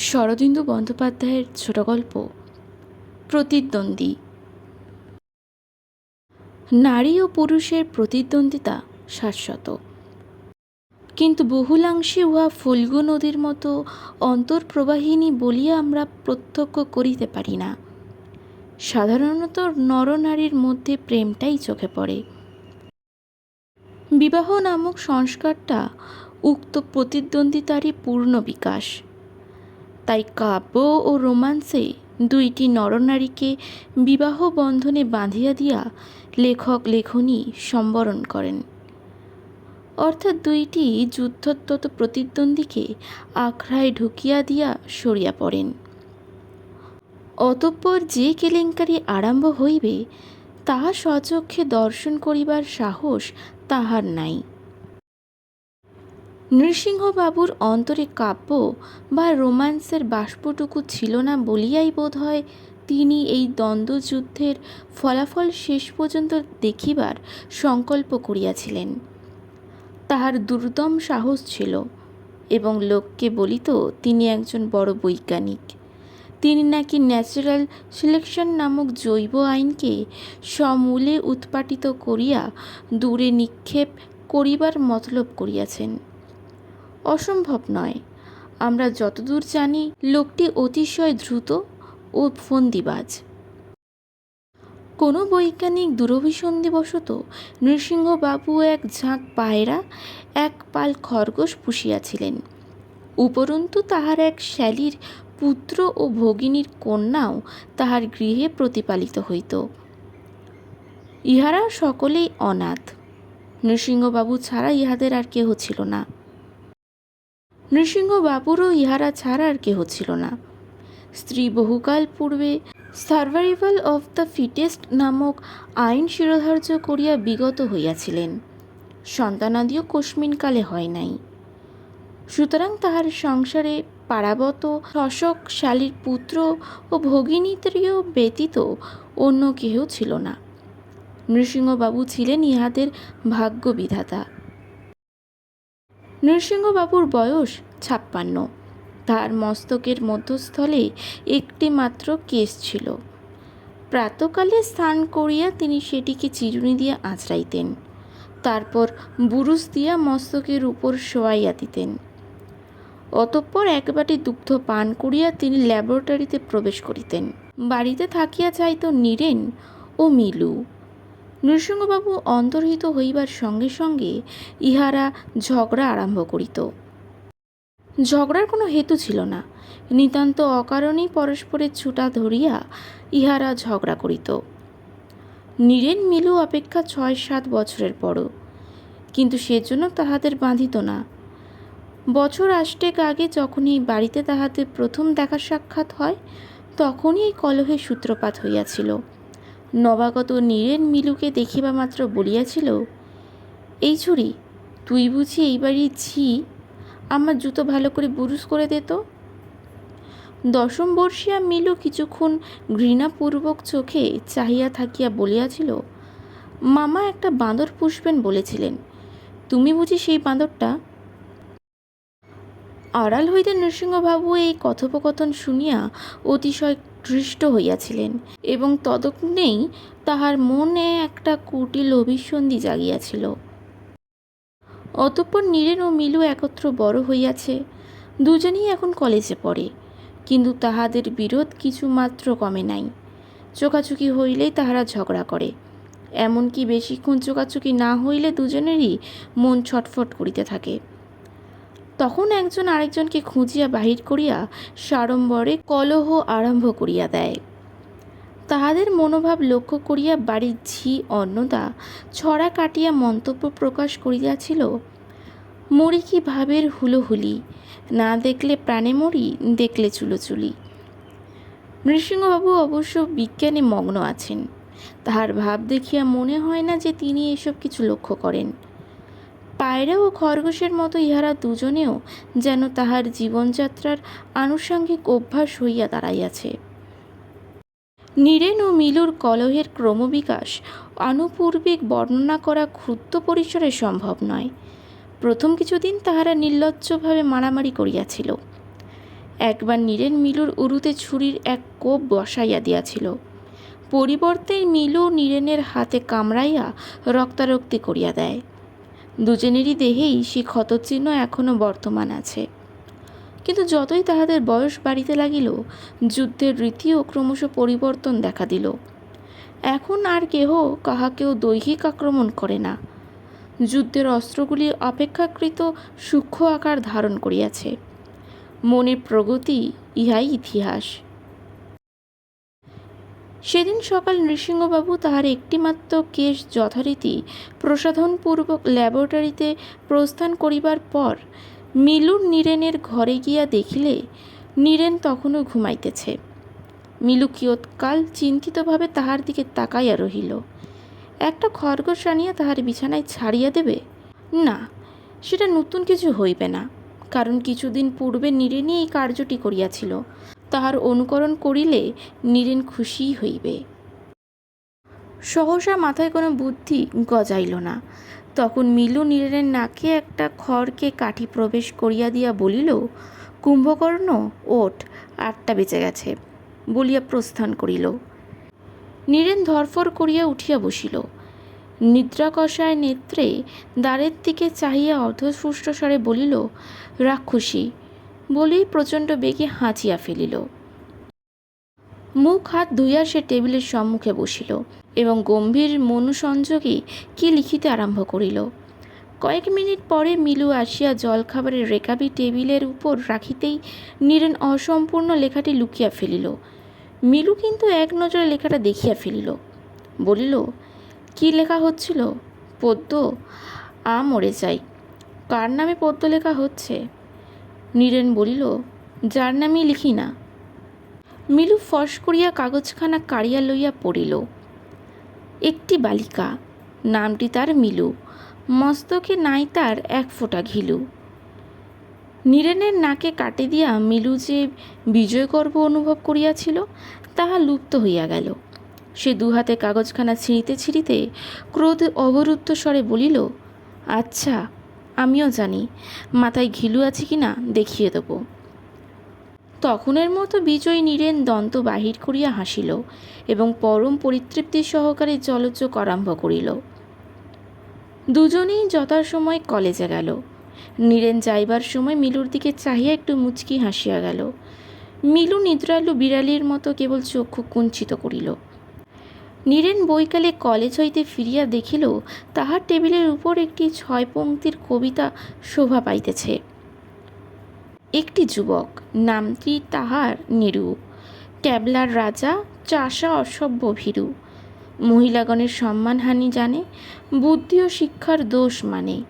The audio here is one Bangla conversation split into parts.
শরদিন্দু বন্দ্যোপাধ্যায়ের ছোট গল্প, প্রতিদ্বন্দ্বী। নারী ও পুরুষের প্রতিদ্বন্দ্বিতা শাশ্বত। কিন্তু বহুলাংশে উহা ফুলগু নদীর মতো অন্তর্প্রবাহিনী বলিয়া আমরা প্রত্যক্ষ করিতে পারি না। সাধারণত নরনারীর মধ্যে প্রেমটাই চোখে পড়ে। বিবাহ নামক সংস্কারটা উক্ত প্রতিদ্বন্দ্বিতারই পূর্ণ বিকাশ। তাই কাব্য ও রোমান্সে দুইটি নরনারীকে বিবাহ বন্ধনে বাঁধিয়া দিয়া লেখক লেখনী সম্বরণ করেন। অর্থাৎ দুইটি যুদ্ধোত্তত প্রতিদ্বন্দ্বীকে আখড়ায় ঢুকিয়া দিয়া সরিয়া পড়েন। অতঃপর যে কেলেঙ্কারি আরম্ভ হইবে, তাহা স্বচক্ষে দর্শন করিবার সাহস তাহার নাই। নৃসিংহবাবুর অন্তরে কাব্য বা রোম্যান্সের বাষ্পটুকু ছিল না বলিয়াই বোধ হয় তিনি এই দ্বন্দ্বযুদ্ধের ফলাফল শেষ পর্যন্ত দেখিবার সংকল্প করিয়াছিলেন। তাহার দুর্দম সাহস ছিল এবং লোককে বলিত, তিনি একজন বড় বৈজ্ঞানিক। তিনি নাকি ন্যাচারাল সিলেকশন নামক জৈব আইনকে সমূলে উৎপাটিত করিয়া দূরে নিক্ষেপ করিবার মতলব করিয়াছেন। অসম্ভব নয়। আমরা যতদূর জানি, লোকটি অতিশয় দ্রুত ও ফন্দিবাজ। কোনো বৈজ্ঞানিক দুরভিসন্ধিবশত নৃসিংহবাবু এক ঝাঁক পায়রা, এক পাল খরগোশ পুষিয়াছিলেন। উপরন্তু তাহার এক শ্যালির পুত্র ও ভগিনীর কন্যাও তাহার গৃহে প্রতিপালিত হইত। ইহারা সকলেই অনাথ। নৃসিংহবাবু ছাড়া ইহাদের আর কেহ ছিল না। নৃসিংহবাবুরও ইহারা ছাড়া আর কেহ ছিল না। স্ত্রী বহুকাল পূর্বে সার্ভাইভাল অফ দ্য ফিটেস্ট নামক আইন শিরোধার্য করিয়া বিগত হইয়াছিলেন। সন্তানাদিও কস্মিনকালে হয় নাই। সুতরাং তাহার সংসারে পারাবত শশক শালীর পুত্র ও ভগিনীত্রীয় ব্যতীত অন্য কেহ ছিল না। নৃসিংহবাবু ছিলেন ইহাদের ভাগ্য বিধাতা নৃসিংহবাবুর বয়স ছাপ্পান্ন। তার মস্তকের মধ্যস্থলে একটি মাত্র কেস ছিল। প্রাতকালে স্নান করিয়া তিনি সেটিকে চিরুনি দিয়া আঁচড়াইতেন। তারপর বুরুস দিয়া মস্তকের উপর শোয়াইয়া দিতেন। অতঃপর এক বাটি দুগ্ধ পান করিয়া তিনি ল্যাবরেটরিতে প্রবেশ করিতেন। বাড়িতে থাকিয়া চাইত নীরেন ও মিলু নৃসিংহবাবু অন্তর্হিত হইবার সঙ্গে সঙ্গে ইহারা ঝগড়া আরম্ভ করিত। ঝগড়ার কোনো হেতু ছিল না। নিতান্ত অকারণেই পরস্পরের ছুটা ধরিয়া ইহারা ঝগড়া করিত। নীরেন মিলু অপেক্ষা ছয় সাত বছরের বড়। কিন্তু সেজন্য তাহাদের বাঁধিত না। বছর আষ্টেক আগে যখন এই বাড়িতে তাহাদের প্রথম দেখা সাক্ষাৎ হয়, তখনই এই কলহের সূত্রপাত হইয়াছিল। নবাগত নীরেন মিলুকে দেখিবা মাত্র বলিয়াছিল, এই ছুরি, তুই বুঝি এই ঝি, আমার জুতো ভালো করে বুরুস করে দে তো। দশম বর্ষিয়া মিলু কিছুক্ষণ ঘৃণাপূর্বক চোখে চাহিয়া থাকিয়া বলিয়াছিল, মামা একটা বাঁদর পুষবেন বলেছিলেন, তুমি বুঝি সেই বাঁদরটা? আড়াল হইতে নৃসিংহবাবু এই কথোপকথন শুনিয়া অতিশয় হৃষ্ট হইয়াছিলেন এবং তদগ্নেই তাহার মনে একটা কুটিল অভিসন্ধি জাগিয়াছিল। অতঃপর নীরেন ও মিলু একত্র বড় হইয়াছে, দুজনেই এখন কলেজে পড়ে, কিন্তু তাহাদের বিরোধ কিছু মাত্র কমে নাই। চোকাচুকি হইলেই তাহারা ঝগড়া করে, এমনকি বেশিক্ষণ চোকাচুকি না হইলে দুজনেরই মন ছটফট করিতে থাকে। তখন একজন আরেকজনকে খুঁজিয়া বাহির করিয়া সাড়ম্বরে কলহ আরম্ভ করিয়া দেয়। তাহাদের মনোভাব লক্ষ্য করিয়া বাড়ির ঝি অন্নদা ছড়া কাটিয়া মন্তব্য প্রকাশ করিয়াছিল মরি কি ভাবের হুলোহুলি, না দেখলে প্রাণে মরি দেখলে চুলোচুলি। নৃসিংহবাবু অবশ্য বিজ্ঞানে মগ্ন আছেন। তাহার ভাব দেখিয়া মনে হয় না যে তিনি এসব কিছু লক্ষ্য করেন। পায়রা ও খরগোশের মতো ইহারা দুজনেও যেন তাহার জীবনযাত্রার আনুষঙ্গিক অভ্যাস হইয়া দাঁড়াইয়াছে। নীরেন ও মিলুর কলহের ক্রমবিকাশ আনুপূর্বিক বর্ণনা করা ক্ষুদ্র পরিসরে সম্ভব নয়। প্রথম কিছুদিন তাহারা নির্লজ্জভাবে মারামারি করিয়াছিল। একবার নীরেন মিলুর উরুতে ছুরির এক কোপ বসাইয়া দিয়াছিল। পরিবর্তে মিলু নীরেনের হাতে কামড়াইয়া রক্তারক্তি করিয়া দেয়। দুজনেরই দেহেই সে ক্ষতচিহ্ন এখনও বর্তমান আছে। কিন্তু যতই তাহাদের বয়স বাড়িতে লাগিল, যুদ্ধের রীতিও ক্রমশ পরিবর্তন দেখা দিল। এখন আর কেহ কাহাকেও দৈহিক আক্রমণ করে না। যুদ্ধের অস্ত্রগুলি অপেক্ষাকৃত সূক্ষ্ম আকার ধারণ করিয়াছে। মনের প্রগতি ইহাই ইতিহাস। সেদিন সকাল নৃসিংহবাবু তাহার একটিমাত্র কেশ যথারীতি প্রসাধনপূর্বক ল্যাবরেটরিতে প্রস্থান করিবার পর মিলুর নীরেনের ঘরে গিয়া দেখিলে নীরেন তখনও ঘুমাইতেছে। মিলু কিয়ৎকাল চিন্তিতভাবে তাহার দিকে তাকাইয়া রহিল। একটা খরগোশ আনিয়া তাহার বিছানায় ছাড়িয়া দেবে? না, সেটা নতুন কিছু হইবে না, কারণ কিছুদিন পূর্বে নীরেনই এই কার্যটি করিয়াছিল। তাহার অনুকরণ করিলে নীরেন খুশিই হইবে। সহসা মাথায় কোনো বুদ্ধি গজাইল না। তখন মিলু নীরেনের নাকে একটা খড়কে কাঠি প্রবেশ করিয়া দিয়া বলিল, কুম্ভকর্ণ, ওঠ, আটটা বেঁচে গেছে। বলিয়া প্রস্থান করিল। নীরেন ধরফর করিয়া উঠিয়া বসিল। নিদ্রাকষায় নেত্রে দ্বারের দিকে চাহিয়া অর্ধস্পুষ্ট স্বরে বলিল, রাক্ষসী বলেই প্রচণ্ড বেগে হাঁচিয়া ফেলিল। মুখ হাত ধুইয়া সে টেবিলের সম্মুখে বসিল এবং গম্ভীর মনুসংযোগে কি লিখিতে আরম্ভ করিল। কয়েক মিনিট পরে মিলু আসিয়া জলখাবারের রেকাবি টেবিলের উপর রাখিতেই নীরেন অসম্পূর্ণ লেখাটি লুকিয়া ফেলিল। মিলু কিন্তু এক নজরে লেখাটা দেখিয়া ফেলিল। বলিল, কি লেখা হচ্ছিল? পদ্য? আ মরে যাই। কার নামে পদ্য লেখা হচ্ছে? নীরেন বলিল, যার নামই লিখি না। মিলু ফস করিয়া কাগজখানা কাড়িয়া লইয়া পড়িল। একটি বালিকা, নামটি তার মিলু, মস্তকে নাই তার এক ফোঁটা ঘিলু। নীরেনের নাকে কাটে দিয়া মিলু যে বিজয় গর্ব অনুভব করিয়াছিল, তাহা লুপ্ত হইয়া গেল। সে দুহাতে কাগজখানা ছিঁড়িতে ছিঁড়িতে ক্রোধ অবরুদ্ধ স্বরে বলিল আচ্ছা আমিও জানি। মাথায় ঘিলু আছে কি না দেখিয়ে দেব। তখনের মতো বিজয় নীরেন দন্ত বাহির করিয়া হাসিল এবং পরম পরিতৃপ্তি সহকারে জলযোগ আরম্ভ করিল। দুজনেই যথাসময় কলেজে গেল। নীরেন যাইবার সময় মিলুর দিকে চাহিয়া একটু মুচকি হাসিয়া গেল। মিলু নিদ্রালু বিড়ালির মতো কেবল চক্ষু কুঞ্চিত করিল। নীরেন বৈকালে কলেজ হইতে ফিরিয়া দেখিল, তাহার টেবিলের উপর একটি ছয় পংক্তির কবিতা শোভা পাইতেছে। একটি যুবক, নামটি তাহার নিরু। ট্যাবলার রাজা চাষা অসভ্য ভীরু। মহিলাগণের সম্মানহানি জানে, বুদ্ধি ও শিক্ষার দোষ মানে।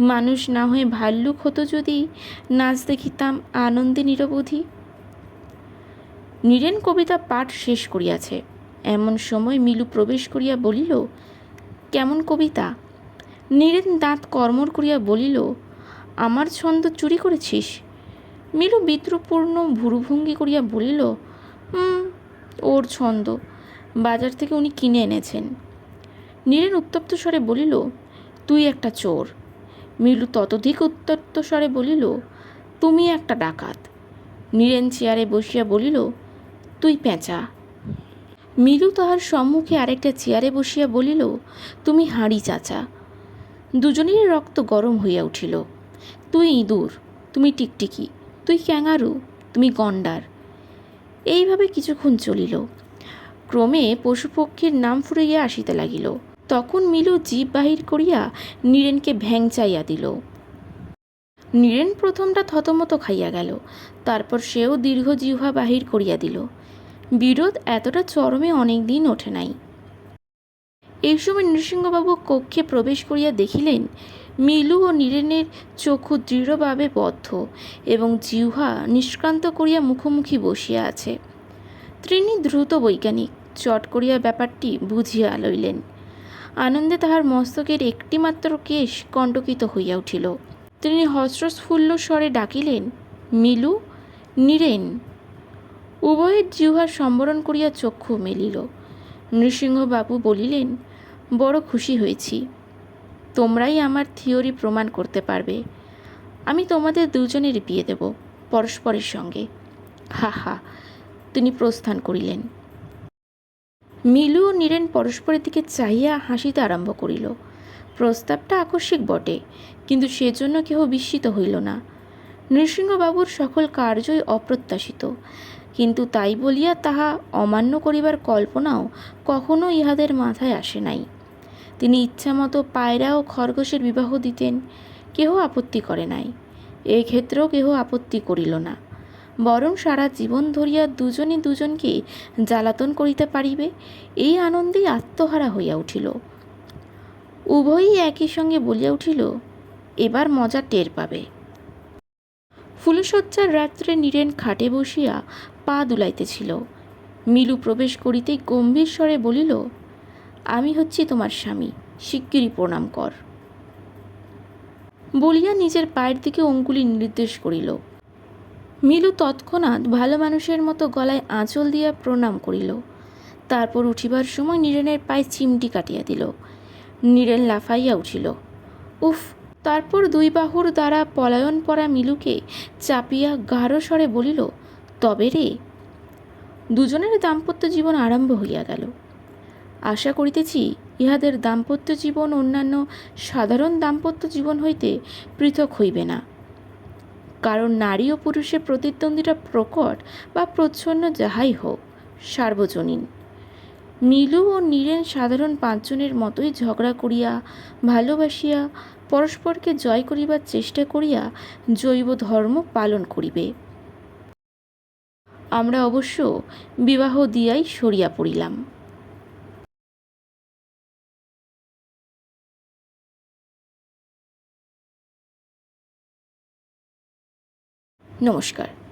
মানুষ না হয়ে ভাল্লুক হতো যদি নাচ দেখিতাম আনন্দে নিরবধি। নীরেন কবিতা পাঠ শেষ করিয়াছে। এমন সময় মিলু প্রবেশ করিয়া বলিল, কেমন কবিতা? নীরেন দাঁত কর্মর করিয়া বলিল, আমার ছন্দ চুরি করেছিস? মিলু বিদ্রুপূর্ণ ভুরুভঙ্গি করিয়া বলিল হুম ওর ছন্দ। বাজার থেকে উনি কিনে এনেছেন। নীরেন উত্তপ্ত স্বরে বলিল, তুই একটা চোর। মিলু ততধিক উত্তপ্ত স্বরে বলিল, তুমি একটা ডাকাত। নীরেন চেয়ারে বসিয়া বলিল, তুই পেঁচা। মিলু তাহার সম্মুখে আরেকটা চেয়ারে বসিয়া বলিল, তুমি হাঁড়ি, চাচা। দুজনেরই রক্ত গরম হইয়া উঠিল। তুই ইঁদুর, তুমি টিকটিকি, তুই ক্যাঙারু, তুমি গন্ডার। এইভাবে কিছুক্ষণ চলিল। ক্রমে পশুপক্ষীর নাম ফুরাইয়া আসিতে লাগিল। তখন মিলু জীব বাহির করিয়া নীরেনকে ভ্যাংচাইয়া দিল। নীরেন প্রথমটা থতমত খাইয়া গেল, তারপর সেও দীর্ঘ জিহ্বা বাহির করিয়া দিল। বিরোধ এতটা চরমে অনেক দিন ওঠে নাই। এই সময় নৃসিংহবাবু কক্ষে প্রবেশ করিয়া দেখিলেন, মিলু ও নীরেনের চক্ষু দৃঢ়ভাবে বদ্ধ এবং জিহ্বা নিষ্ক্রান্ত করিয়া মুখোমুখি বসিয়া আছে। তিনি দ্রুত বৈজ্ঞানিক চট করিয়া ব্যাপারটি বুঝিয়া লইলেন। আনন্দে তাহার মস্তকের একটিমাত্র কেশ কণ্টকিত হইয়া উঠিল। তিনি হস্রস্ফুল্ল স্বরে ডাকিলেন, মিলু, নীরেন উভয়ের জিহ্বার সম্বরণ করিয়া চক্ষু মেলিল। নৃসিংহবাবু বলিলেন, বড় খুশি হয়েছি। তোমরাই আমার থিওরি প্রমাণ করতে পারবে। আমি তোমাদের দুজনের বিয়ে দেব, পরস্পরের সঙ্গে। হা হা, তিনি প্রস্থান করিলেন। মিলু ও নীরেন পরস্পরের দিকে চাহিয়া হাসিতে আরম্ভ করিল। প্রস্তাবটা আকস্মিক বটে, কিন্তু সেজন্য কেহ বিস্মিত হইল না। নৃসিংহবাবুর সকল কার্যই অপ্রত্যাশিত। কিন্তু তাই বলিয়া তাহা অমান্য করিবার কল্পনাও কখনো ইহাদের মাথায় আসে নাই। তিনি ইচ্ছামতো পায়রা ও খরগোশের বিবাহ দিতেন, কেহ আপত্তি করে নাই। এই ক্ষেত্রেও কেহ আপত্তি করিল না। বরং সারা জীবন ধরিয়া দুজনে দুজনকে জ্বালাতন করিতে পারিবে, এই আনন্দেই আত্মহারা হইয়া উঠিল। উভয়ই একই সঙ্গে বলিয়া উঠিল, এবার মজা টের পাবে। ফুলশয্যার রাত্রে নীরেন খাটে বসিয়া পা দুলাইতেছিল। মিলু প্রবেশ করিতেই গম্ভীর স্বরে বলিল, আমি হচ্ছি তোমার স্বামী, শিগগিরই প্রণাম কর। বলিয়া নিজের পায়ের দিকে অঙ্গুলি নির্দেশ করিল। মিলু তৎক্ষণাৎ ভালো মানুষের মতো গলায় আঁচল দিয়া প্রণাম করিল। তারপর উঠিবার সময় নীরেনের পায়ে চিমটি কাটিয়া দিল। নীরেন লাফাইয়া উঠিল। উফ, তারপর দুই বাহুর দ্বারা পলায়ন পরা মিলুকে চাপিয়া গাঢ় স্বরে বলিল তবে রে? দুজনের দাম্পত্য জীবন আরম্ভ হইয়া গেল। আশা করিতেছি ইহাদের দাম্পত্য জীবন অন্যান্য সাধারণ দাম্পত্য জীবন হইতে পৃথক হইবে না। কারণ নারী ও পুরুষের প্রতিদ্বন্দ্বিতা প্রকট বা প্রচ্ছন্ন যাহাই হোক, সার্বজনীন। নীলু ও নীরেন সাধারণ পাঁচজনের মতোই ঝগড়া করিয়া, ভালোবাসিয়া, পরস্পরকে জয় করিবার চেষ্টা করিয়া জৈব ধর্ম পালন করিবে। আমরা অবশ্য বিবাহ দিয়াই সরিয়া পড়িলাম। নমস্কার।